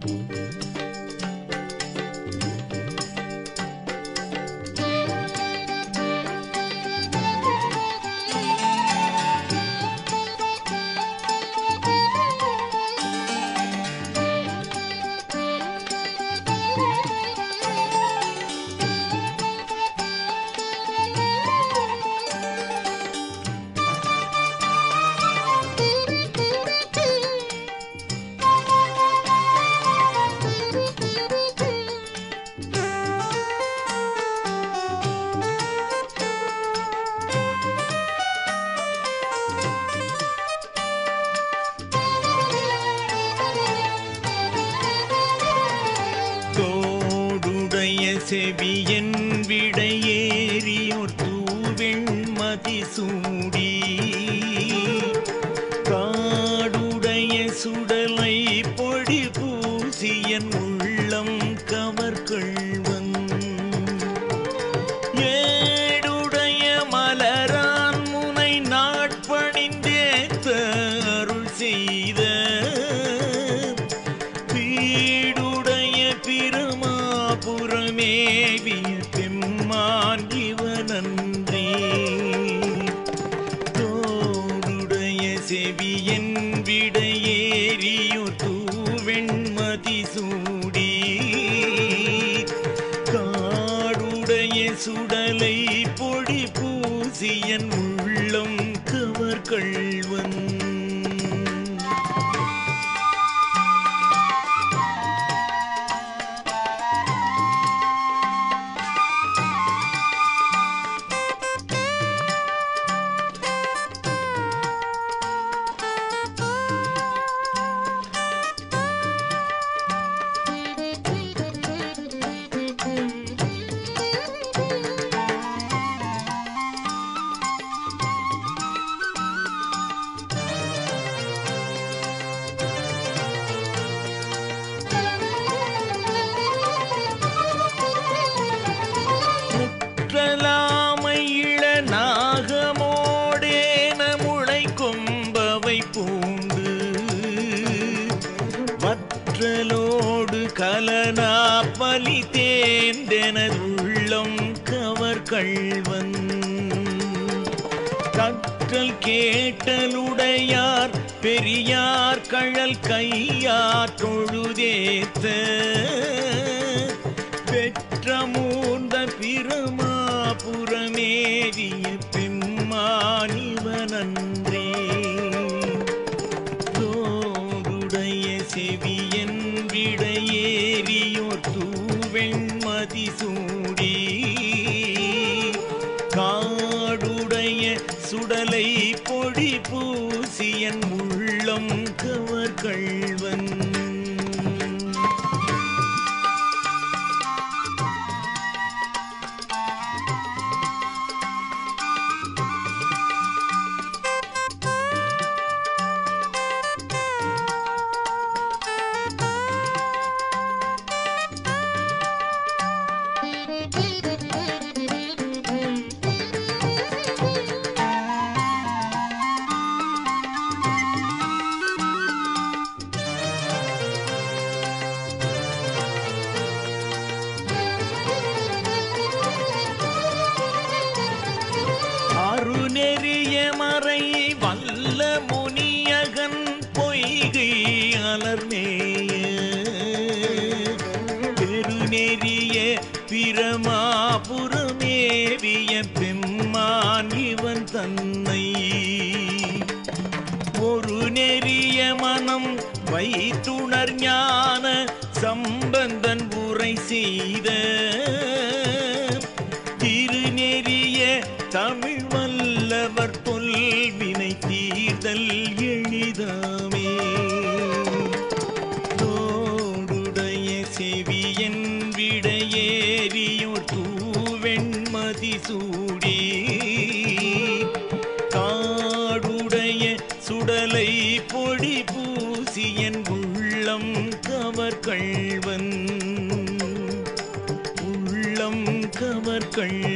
Thank. செவியன் விடையேறியோர் தூவெண் மதிசூ தோடுடைய செவியன் விடையேறியோ தூவெண்மதி சூடி காடுடைய சுடலை பொடி பூசியன் உள்ளம் கவர்கள் பலி தேர்ந்தெனதுள்ளம் கவர் கள்வன். கற்றல் கேட்டலுடையார் பெரியார் கழல் கையார் தொழுதேத்த. பெற்ற மூர்ந்த பிரமாபுரமேறிய பெம்மானிவனன்றே தோடுடைய செவியன் விடையே பூசியன் உள்ளம் கவர்கள் பொய்கை அலர்மேய பெருநெறிய பிரமாபுரமேவிய பெம்மான் இவன் தன்னை. ஒரு நெறிய மனம் வைத்துணர் ஞான சம்பந்தன் உரை செய்த திருநெறிய தமிழ் வல்லவர் தொல்வினை தீர்தல் எளிதாமே. சூடி. காடுடைய சுடலை பொடி பூசியன் உள்ளம் கவர் கள்வன். உள்ளம் கவர் கள்வன்